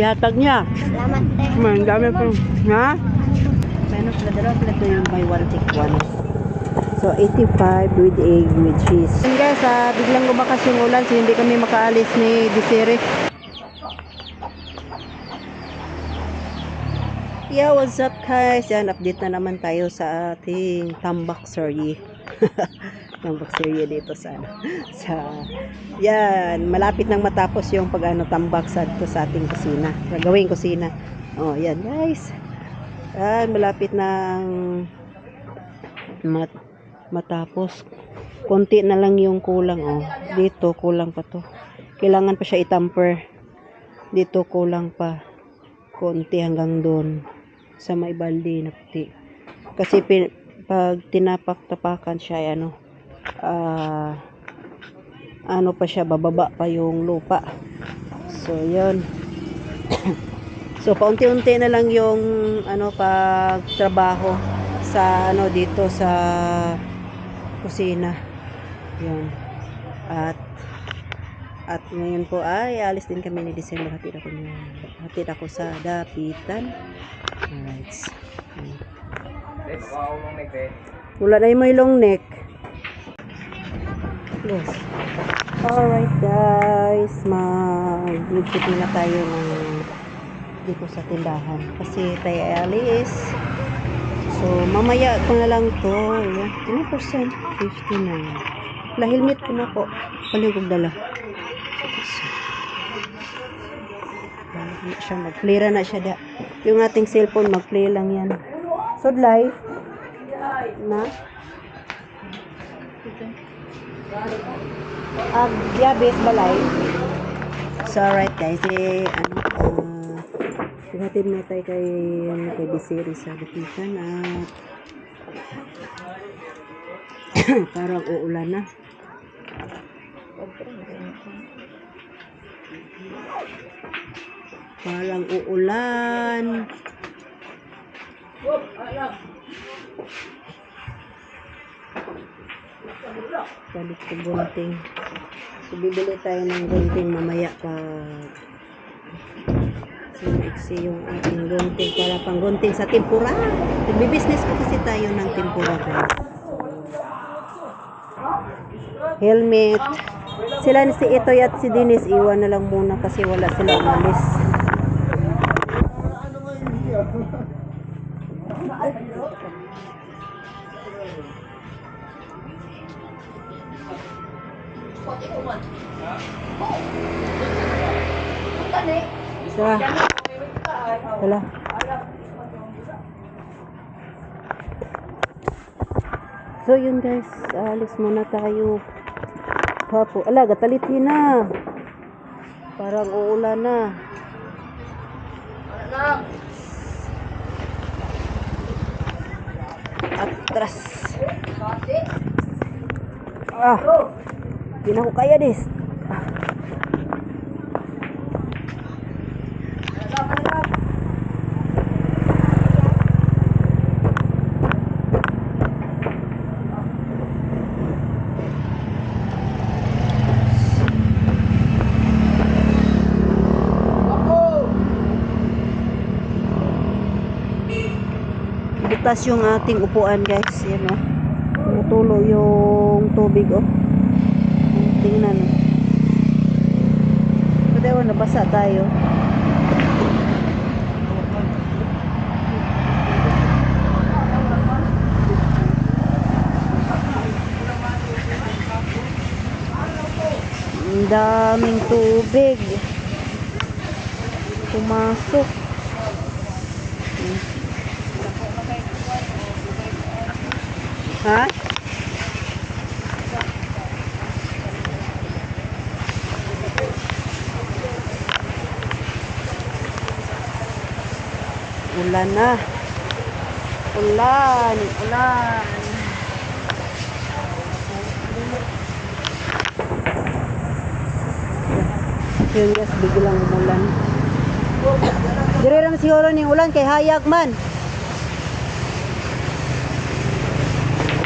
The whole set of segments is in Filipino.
ihatag niya. Salamat, te. Man, dami pa. Ha? Menos na dalawa pala ito yung buy one take one. So, 85 with egg with cheese. Yun guys, ah, biglang lumakas yung ulan so hindi kami makaalis ni Desiree. Yeah, what's up guys? Yan, update na naman tayo sa ating tambak serye. tambak serye dito sa, sa, yan, malapit nang matapos yung pag ano, tambak sa, to sa ating kusina. Gagawing kusina. Oh, yan guys. Yan, malapit nang mat, matapos. Konti na lang yung kulang, oh. Dito, kulang pa to. Kailangan pa siya itamper. Dito, kulang pa. Konti hanggang doon sa may balde na puti. Kasi pin, pag tinapak-tapakan siya, ano, ah, ano pa siya, bababa pa yung lupa. So, yun. so, paunti-unti na lang yung, ano, pagtrabaho sa, ano, dito sa kusina. Yun. At, at ngayon po ay alis din kami ni December. Hatid ako niya. Hatid ako sa dapitan. Alright. Wala na yung may long neck. Yes. Alright guys. Mag-ligpit na tayo ng dito sa tindahan. Kasi tayo ay alis. So, mamaya ko na lang to. Ayan. 10%. 59. La helmet ko na po. Paligog dala. Siya mag-play na siya da. Yung ating cellphone mag-play lang yan. Sudlay. Na? Ah, diabetes balay. So, alright guys. Eh, ano, ah, Ihatid na tayo kay, ano, kay Bisiri sa Butikan at parang uulan na. Parang uulan. Balik ko bunting. So, bibili tayo ng gunting mamaya pag sinaiksi yung ating gunting para pang gunting sa tempura. Nagbi-business ko kasi tayo ng tempura guys. Helmet. Sila si Itoy at si Dennis iwan na lang muna kasi wala sila umalis. So yun guys, alis muna tayo. Papo, ala, gatalitin na. Parang uulan na. Atras. Ah. Di na ko kaya dis. Butas yung ating upuan guys. Yan o. Tumutulo yung tubig o. Tingnan o. Pwede o, nabasa tayo. Ang daming tubig. Pumasok. Ha? Ulan na. Ulan, ulan. Yun guys, biglang umulan. Dire naman siguro ni ulan kay hayag man.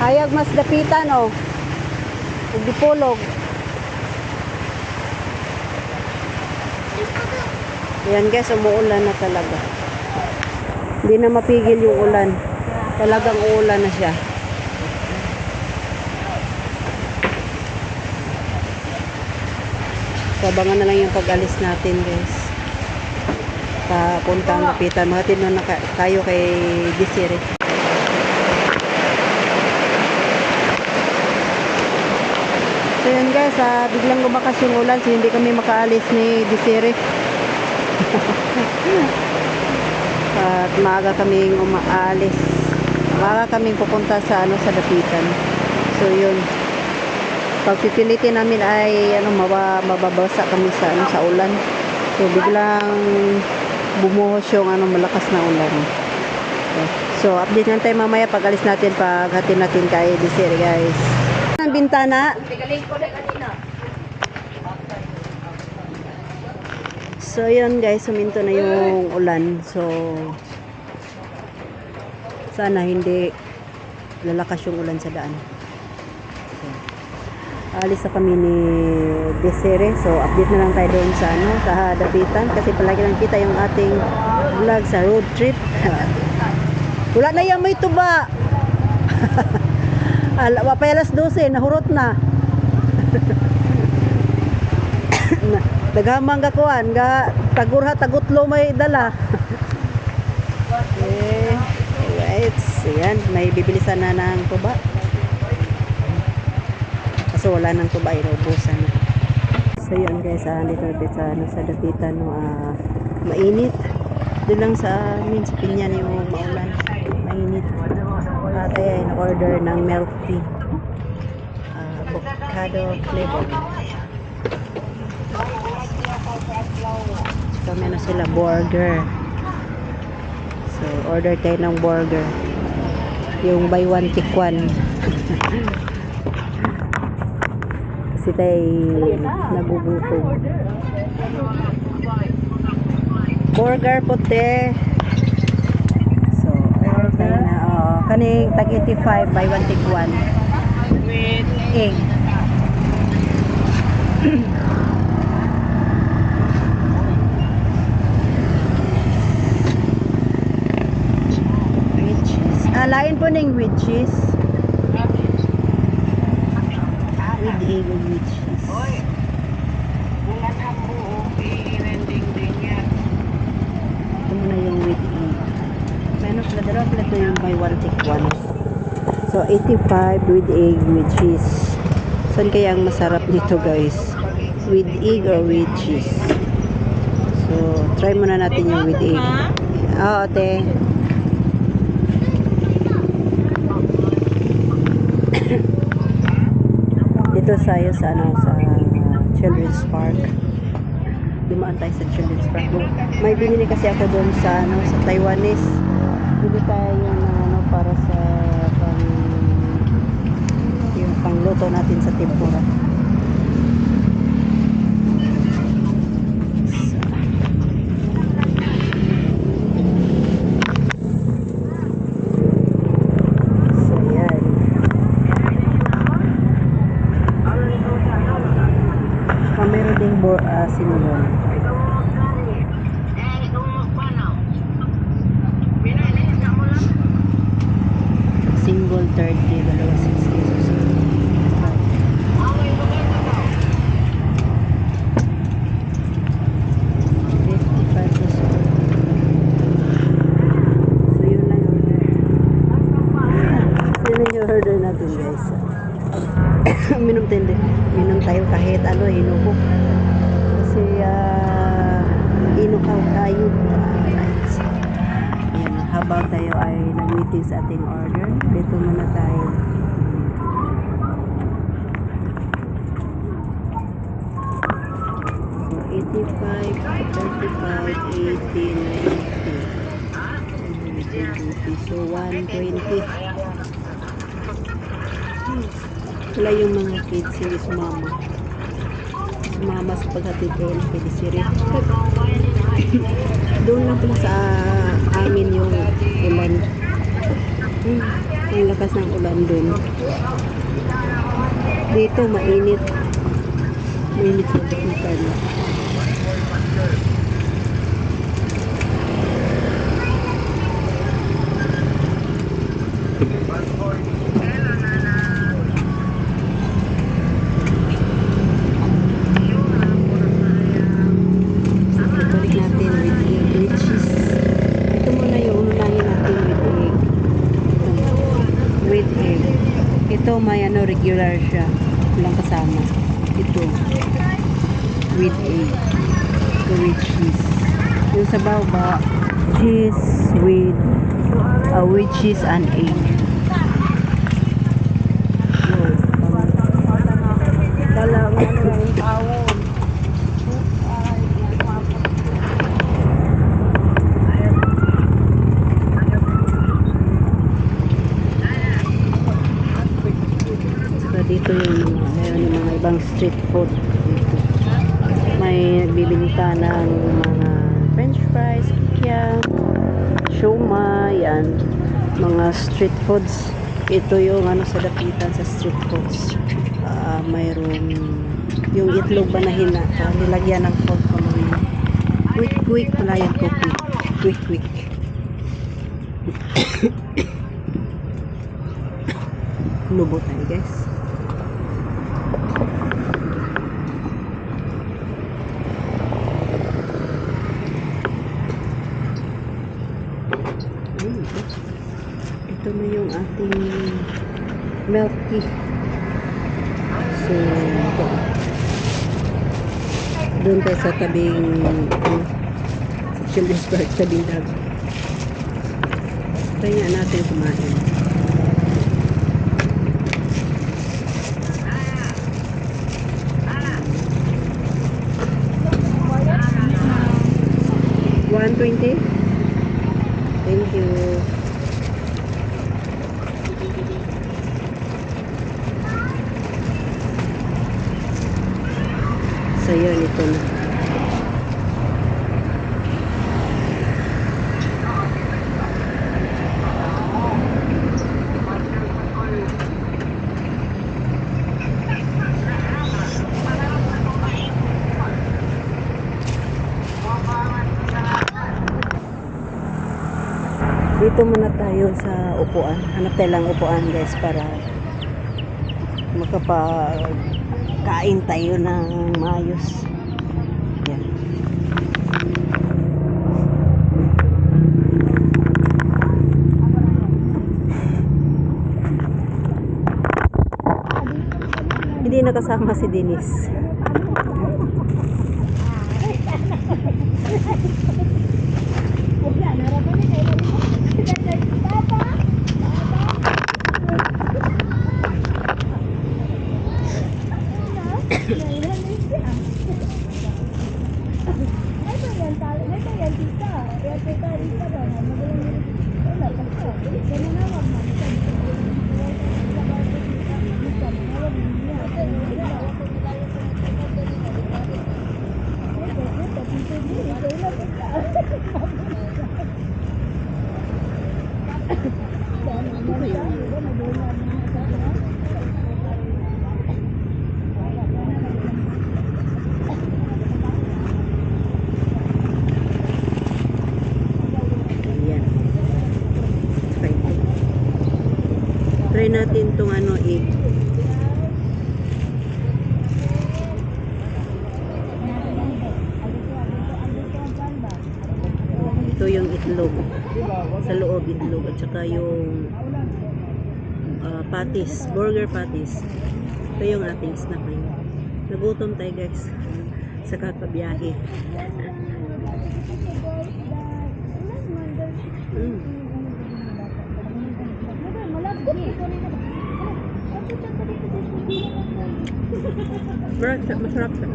Hayag mas dapitan oh. Ug dipolog. Ayan guys, umuulan na talaga. Hindi na mapigil yung ulan. Talagang uulan na siya. So, na lang yung pag-alis natin guys. Papunta ang kapitan. Mga tinun na tayo kay Desiree. So yun guys, ah, biglang lumakas yung ulan so hindi kami makaalis ni Desiree. At maaga kaming umaalis. Maaga kaming pupunta sa ano sa Dapitan. So yun. Pagpipilitin namin ay ano mawa, mababasa kami sa ano sa ulan. So biglang bumuhos yung ano malakas na ulan. So update tayo mamaya pag alis natin pag hatid natin kay Desiree guys. Ang bintana. So, yun guys, suminto na yung ulan. So, sana hindi lalakas yung ulan sa daan. So, alis na kami ni Desire. So, update na lang tayo doon sa, ano, sa Dapitan. Kasi palagi lang kita yung ating vlog sa road trip. Wala na yan, may tuba. Ala, wapay alas 12, nahurot na. na Naghamang ka kuan, ga tagurha tagutlo may dala. okay. Alright. So, yan. May bibilisan na ng tuba. Kaso wala nang tuba, inubusan na. So yun guys, ah, dito natin sa, ano, sa dapitan, no, ah, mainit. Doon lang sa amin, sa Pinyan yung maulan. Mainit. At ay, na-order ng milk tea. Ah, avocado flavor. So, meron sila burger. So, order tayo ng burger. Yung buy one, take one. Kasi tayo nagugutom. Burger puti. So, order tayo na. Oh, kaning tag 85, buy one, take one. With Egg. with cheese. Ah, lain po ng with cheese. With egg with cheese. Oy. Bulan ang buo, i-rending din yan. Ito muna yung with egg. Pala ito yung buy one take one. So, 85 with egg with cheese. Saan kaya ang masarap dito guys? With egg or with cheese? So, try muna natin yung with egg. Oo, ate. Dito tayo sa ano sa Children's Park. Dumaan tayo sa Children's Park. May binili kasi ako doon sa ano sa Taiwanese. Bili tayo ng ano para sa pang yung pangluto natin sa tempura. So, yan. Ah, meron ding bo, uh, sinulong. Single 30, dalawa 6 pesos. Fifty-five pesos. So, yun lang yung So, yun lang yung order natin, guys. minom tayo, minom tayo kahit ano, inubo. Kasi, ah, inukaw tayo. Alright. Ayan, habang tayo ay nag-meeting sa ating order, dito muna tayo. So, 85, 35, 80, 90. So, 120. Wala yung mga kids si mama. Sumama sa paghatid ko ng kay Desiree. Doon lang pala sa amin yung ulan. Hmm, ang lakas ng ulan dun. Dito, mainit. Mainit sa bukitan. Thank you. Regular siya. Walang kasama. Ito. With egg. Ito with cheese. Yung sa baba, cheese with uh, with cheese and egg. Yun. Dala mo na yung tawon. So dito yung mga, yung mga ibang street food dito. May nagbibinta ng mga french fries, kikiam, siomay, yan. Mga street foods. Ito yung ano sa dapitan sa street foods. Ah, mayroong yung itlog ba na hina, ah, nilagyan ng pork coloring. Quick quick pala yan ko quick. Quick quick. Lubo tayo guys. Ayun, ito. Ito na yung ating milk tea. So. Doon tayo sa tabing ano, sa Children's Park, tabing dagat. Try nga natin kumain. Twenty. Thank you. So yun, ito na. Dito muna tayo sa upuan. Hanap tayo lang upuan guys para makapagkain tayo ng maayos. Yan. Hindi nakasama si Denise. Ayan. Try. Try natin itong ano egg. Ito yung itlog. Sa loob itlog at saka yung ah, patties, burger patties. Ito yung ating snack ngayon. Nagutom tayo guys sa kakabiyahe. Mm. Masarap siya, masarap siya.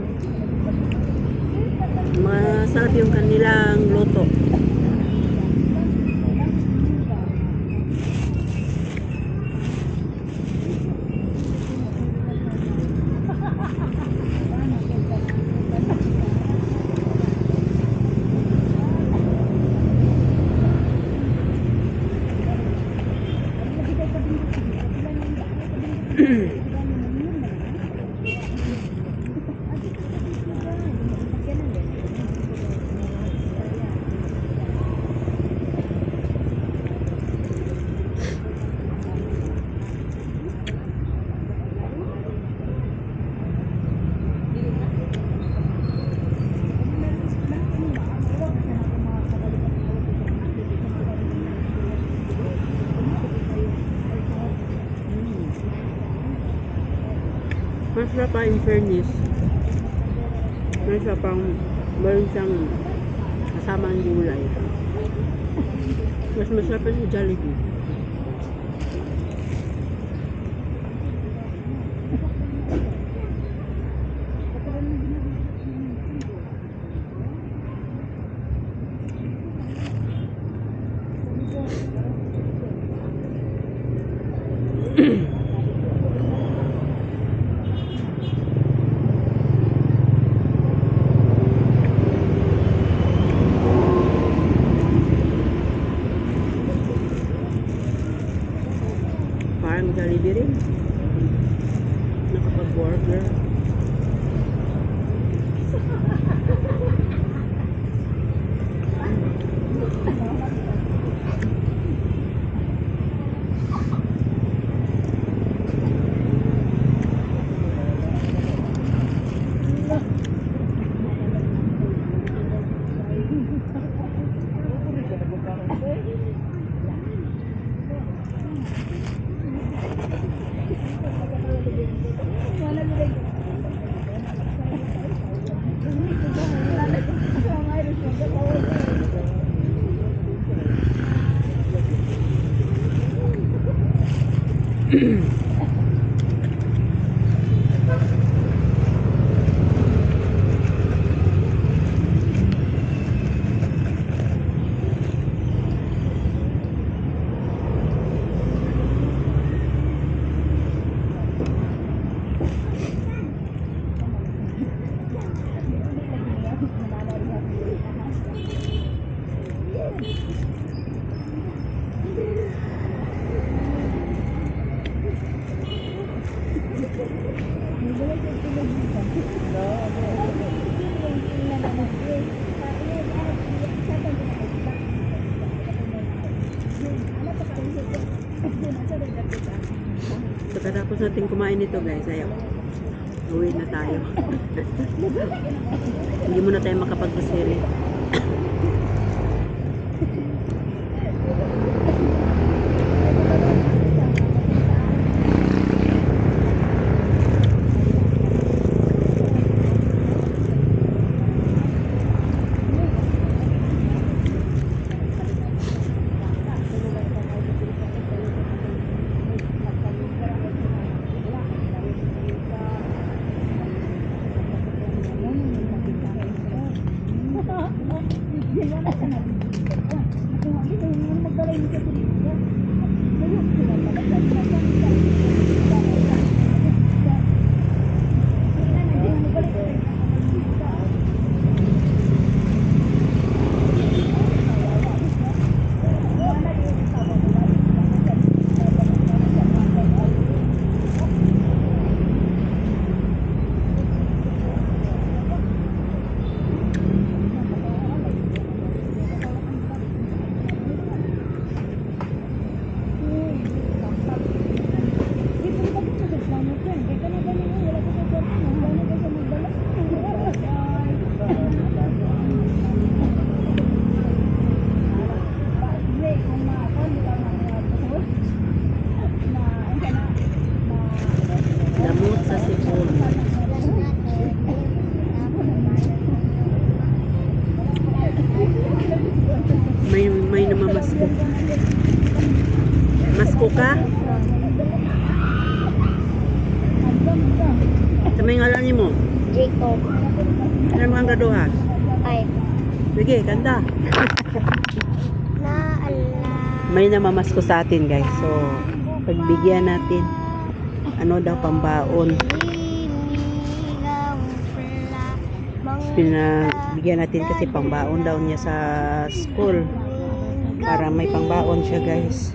Masarap yung kanilang luto. Masarap pa in fairness. Masarap pang meron siyang kasama ang gulay. Mas masarap pa sa Jollibee. Natin kumain nito guys, ayaw. Uwi na tayo. Hindi muna tayo makapag-grocery. Damot sa sipon. May may namamasko. Masko ka? Sa may ngalan mo? Jacob. Ano mga graduha? Ay, Sige, kanta. May namamasko sa atin guys. So, pagbigyan natin. Ano daw pambaon. Pinabigyan natin kasi pangbaon daw niya sa school. Para may pangbaon siya guys.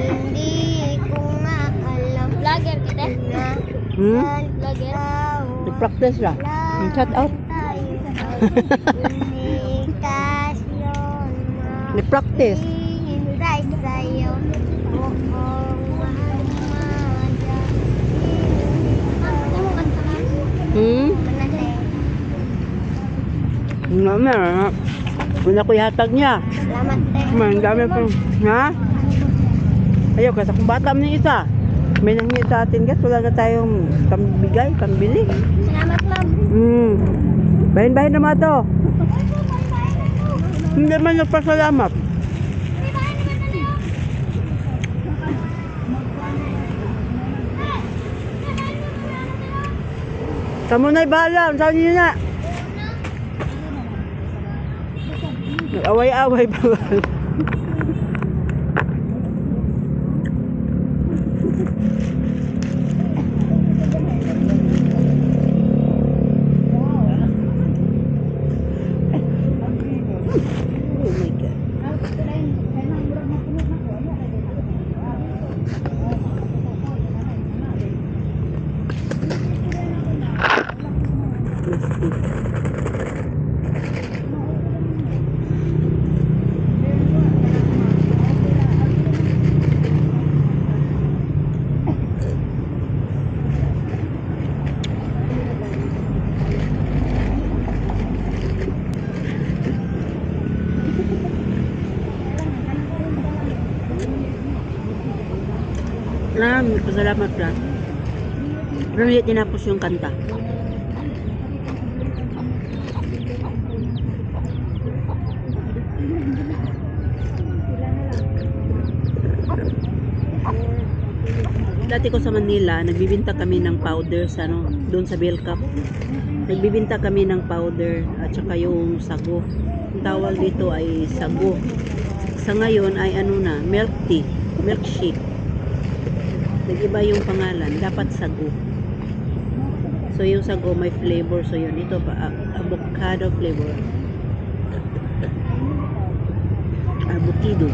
Hmm? Nag-practice lang. Shout out. Nag-practice. Ano? Hmm? Manate. Nga na. Una ko yatag niya. Salamat, te. Man, dami pa. Ha? Ayaw, kasi kung bata mo isa. May nangyay sa atin, guys. Wala na tayong kambigay, kambili. Salamat, ma'am. Hmm. Bahin-bahin naman to. Hindi man nagpasalamat. Kamu na'y bahala. Saan niyo na? Away-away pa Na, pasalamat lang. Pero tinapos yung kanta. Dati ko sa Manila, nagbibinta kami ng powder sa ano, doon sa Bell Cup. Nagbibinta kami ng powder at saka yung sago. Ang tawag dito ay sago. Sa ngayon ay ano na, milk tea, milkshake. Nag-iba yung pangalan, dapat sago. So yung sago may flavor, so yun ito pa avocado flavor. Avocado.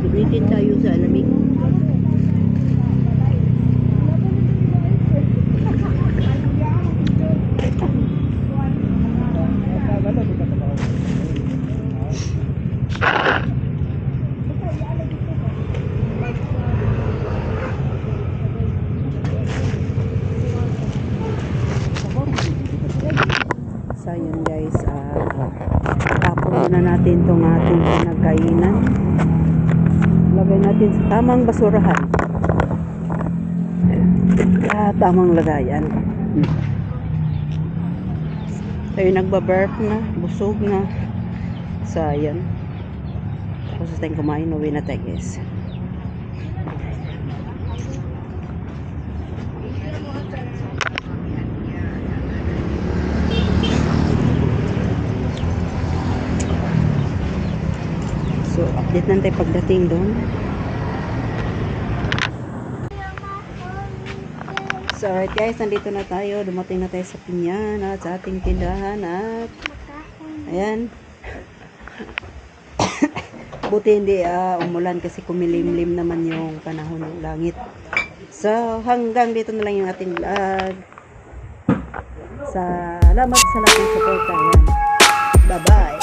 Sumitin tayo sa alamig. So yun guys, ah tapon muna natin itong ating pinagkainan. Lagay natin sa tamang basurahan. Ah, tamang lagayan. Hmm. Tayo nagbaburp na, busog na. So, ayan. Tapos tayong kumain, uwi na tayo guys. So, update lang tayo pagdating doon. So, alright guys, nandito na tayo. Dumating na tayo sa Pinyan at sa ating tindahan at ayan. Buti hindi ah, umulan kasi kumilimlim naman yung panahon ng langit. So, hanggang dito na lang yung ating vlog. Salamat sa lahat ng support. Ayan. Bye-bye.